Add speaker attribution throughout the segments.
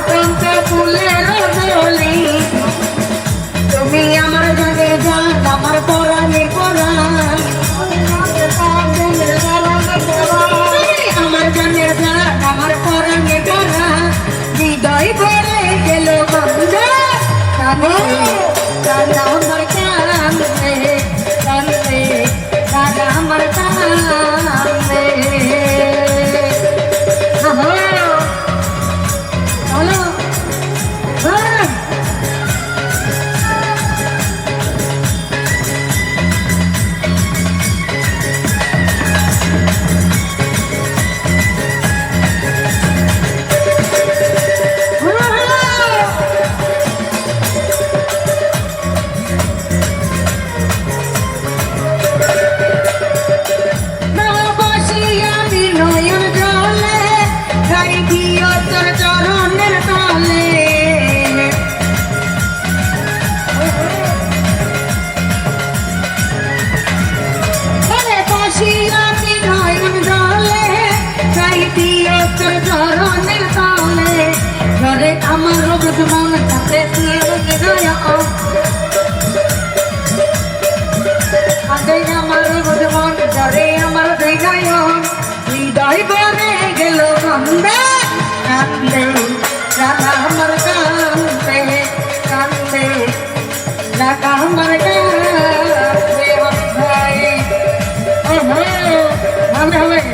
Speaker 1: frente চাইতিও তোর চরণের তলে, ঘরে আমার রোগ মন হৃদয় আগে আমার বুধমন ঘরে আমার হৃদয় হৃদয় বনে গেল কান্দে কান্দে, রাধা আমার কান্দে কান্দে, রাধা আমার কান্দে হবে হবে।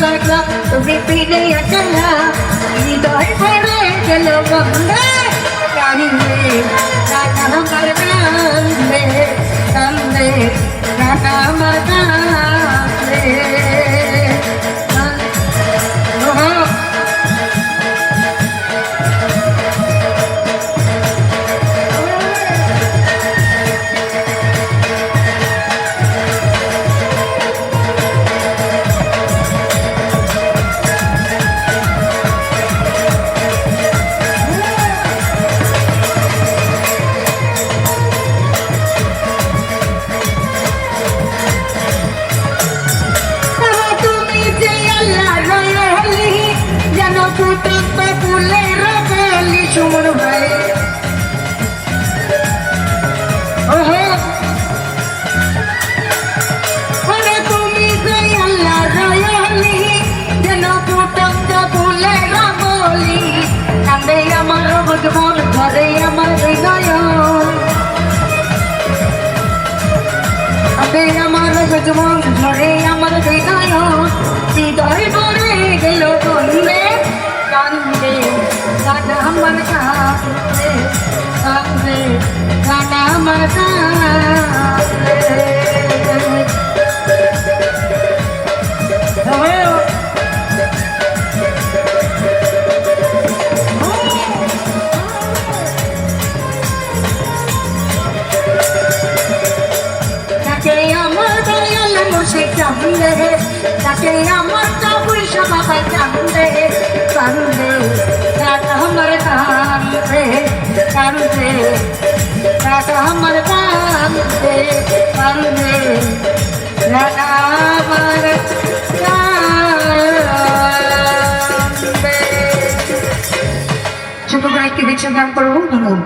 Speaker 1: আর বিমল পাগলা তুমি পিনে একলা হৃদয় ভরে গেল বন্ধে কান্দে কান্দে তাকে আমার চাবুই সবাই কান্দে টাকা আমার কান্দে কান্দে টাকা আমার কান্দে কান্দে টাকা আমার ছোট ভাইকে দেখে গান করব ধন্যবাদ